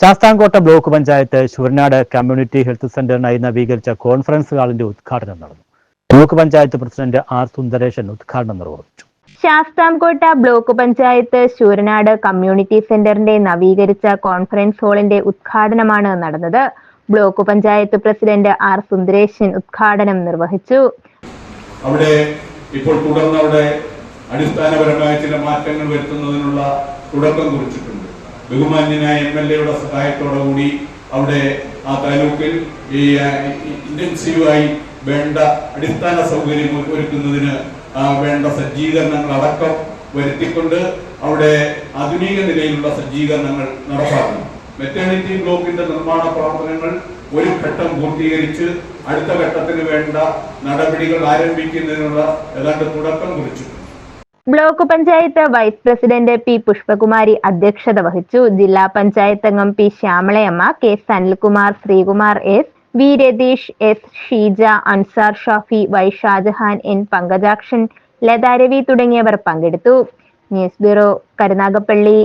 Sasthamkotta block panchayat Sooranad community health സെന്ററിനായി നവീകരിച്ച conference ഹാളിന്റെ ഉദ്ഘാടനം നടന്നു. Block panchayat president R Sundaresan ഉദ്ഘാടനം നിർവഹിച്ചു. ശാസ്താംകോട്ട ബ്ലോക്ക് പഞ്ചായത്ത് ശൂരനാട് കമ്മ്യൂണിറ്റി സെന്ററിന്റെ നവീകരിച്ച കോൺഫറൻസ് ഹാളിന്റെ ഉദ്ഘാടനമാണ് നടന്നത്. Block panchayat president R Sundaresan ഉദ്ഘാടനം നിർവഹിച്ചു. അവിടെ ഇപ്പോൾ തുടർന്ന് അവിടെ അടിസ്ഥാനപരമായ ചില മാറ്റങ്ങൾ വരുത്തുന്നതിനുള്ള തുടക്കം കുറിച്ചിട്ടുണ്ട്. ബഹുമാന്യനായ എം എൽ എയുടെ സഹായത്തോടുകൂടി അവിടെ ആ താലൂക്കിൽ ഈ ഇന്റൻസീവായി വേണ്ട അടിസ്ഥാന സൗകര്യം ഒരുക്കുന്നതിന് വേണ്ട സജ്ജീകരണങ്ങൾ അടക്കം വരുത്തിക്കൊണ്ട് അവിടെ ആധുനിക നിലയിലുള്ള സജ്ജീകരണങ്ങൾ നടപ്പാക്കുന്നു. മെറ്റേണിറ്റി ബ്ലോക്കിന്റെ നിർമ്മാണ പ്രവർത്തനങ്ങൾ ഒരു ഘട്ടം പൂർത്തീകരിച്ച് അടുത്ത ഘട്ടത്തിന് വേണ്ട നടപടികൾ ആരംഭിക്കുന്നതിനുള്ള ഏതാണ്ട് തുടക്കം കുറിച്ചിട്ടുണ്ട്. Block panchayat vice president P Pushpakumari അധ്യക്ഷത വഹിച്ചു. ജില്ലാ പഞ്ചായത്ത് അംഗം P Shyamalayamma K Sanilkumar Sreekumar S V Ratheesh S Sheeja Ansar Shafi Y Shajahan N Pankajakshan Latharavi തുടങ്ങിയവർ പങ്കെടുത്തു. News bureau Karunagappally.